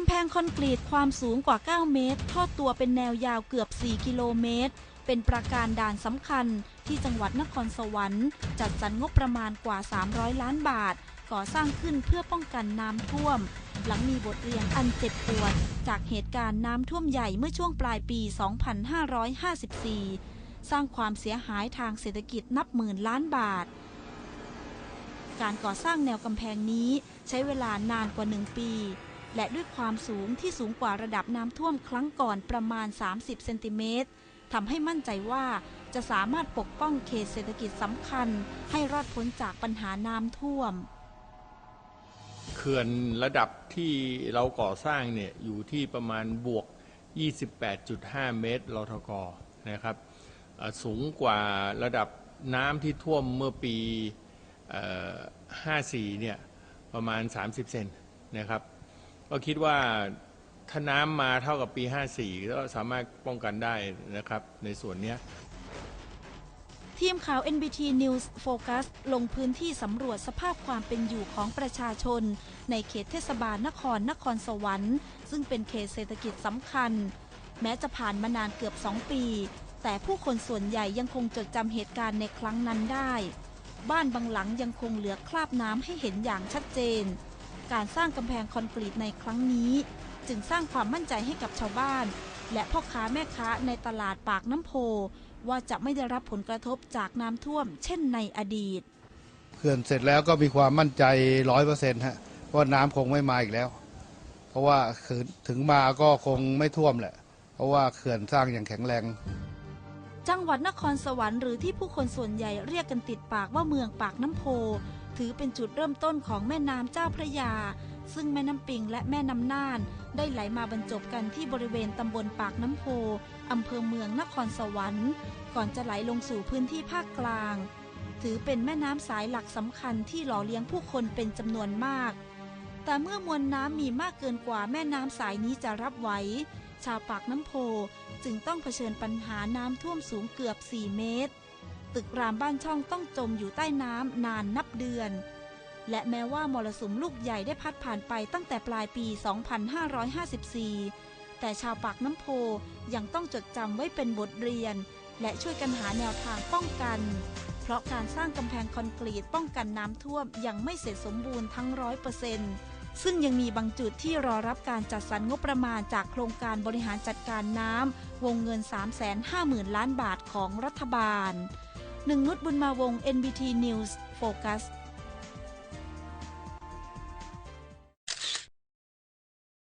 ำแพงคอนกรีตความสูงกว่า 9 เมตร ทอดตัวเป็นแนวยาวเกือบ 4 กิโลเมตร เป็นประการด่านสำคัญที่จังหวัดนครสวรรค์ จัดสรรงบประมาณกว่า 300 ล้านบาท ก่อสร้างขึ้นเพื่อป้องกันน้ำท่วม หลังมีบทเรียนอันเจ็บปวด จากเหตุการณ์น้ำท่วมใหญ่เมื่อช่วงปลายปี 2554 สร้างความเสียหายทางเศรษฐกิจนับหมื่นล้านบาทการก่อสร้างแนวกำแพงนี้ใช้เวลานานกว่า 1 ปี และด้วยความสูงที่สูงกว่าระดับน้ำท่วมครั้งก่อนประมาณ 30 เซนติเมตรทำให้มั่นใจว่าจะสามารถปกป้องเขตเศรษฐกิจสำคัญ ให้รอดพ้นจากปัญหาน้ำท่วมเขื่อนระดับที่เราก่อสร้างเนี่ยอยู่ที่ประมาณบวก 28.5 เมตรลทกนะครับสูงกว่าระดับน้ำที่ท่วมเมื่อปี 54 เนี่ยประมาณ 30 เซนนะครับ ก็คิดว่าถ้าน้ำมาเท่ากับปี 54 ก็สามารถป้องกันได้นะครับ ในส่วนเนี้ย ทีมข่าว NBT News Focus ลงพื้นที่สำรวจสภาพความเป็นอยู่ของประชาชน ในเขตเทศบาลนครนครสวรรค์ ซึ่งเป็นเขตเศรษฐกิจสำคัญ แม้จะผ่านมานานเกือบ 2 ปี แต่ผู้คนส่วนใหญ่ยังคงจดจำเหตุการณ์ในครั้งนั้นได้ บ้านบางหลังยังคงเหลือคราบน้ำให้เห็นอย่างชัดเจน การสร้างกำแพงคอนกรีตในครั้งนี้ จึงสร้างความมั่นใจให้กับชาวบ้าน และพ่อค้าแม่ค้าในตลาดปากน้ำโพ ว่าจะไม่ได้รับผลกระทบจากน้ำท่วม เช่นในอดีตเขื่อนเสร็จแล้วก็มีความมั่นใจร้อยเปอร์เซ็นต์ฮะว่าน้ำคงไม่มาอีกแล้ว เพราะว่าขืนถึงมาก็คงไม่ท่วมแหละ เพราะว่าเขื่อนสร้างอย่างแข็งแรงจังหวัดนครสวรรค์หรือที่ผู้คนส่วนใหญ่เรียกกันติดปากว่าเมืองปากน้ำโพถือเป็นจุดเริ่มต้นของแม่น้ำเจ้าพระยา ซึ่งแม่น้ำปิงและแม่น้ำน่าน ได้ไหลมาบรรจบกันที่บริเวณตำบลปากน้ำโพอำเภอเมืองนครสวรรค์ ก่อนจะไหลลงสู่พื้นที่ภาคกลาง ถือเป็นแม่น้ำสายหลักสำคัญที่หล่อเลี้ยงผู้คนเป็นจำนวนมาก แต่เมื่อมวลน้ำมีมากเกินกว่าแม่น้ำสายนี้จะรับไหวชาวปากน้ำโพจึงต้องเผชิญปัญหาน้ำท่วมสูงเกือบ 4 เมตร ตึกรามบ้านช่องต้องจมอยู่ใต้น้ำนานนับเดือน และแม้ว่ามรสุมลูกใหญ่ได้พัดผ่านไปตั้งแต่ปลายปี 2554 แต่ชาวปากน้ำโพยังต้องจดจำไว้เป็นบทเรียน และช่วยกันหาแนวทางป้องกัน เพราะการสร้างกำแพงคอนกรีตป้องกันน้ำท่วมยังไม่เสร็จสมบูรณ์ทั้งร้อยเปอร์เซ็นต์ซึ่งยังมีบางจุดที่รอรับการจัดสรรงบประมาณจากโครงการบริหารจัดการน้ำวงเงิน 350,000 ล้านบาทของรัฐบาล หนึ่งนุชบุญมาวง NBT News Focus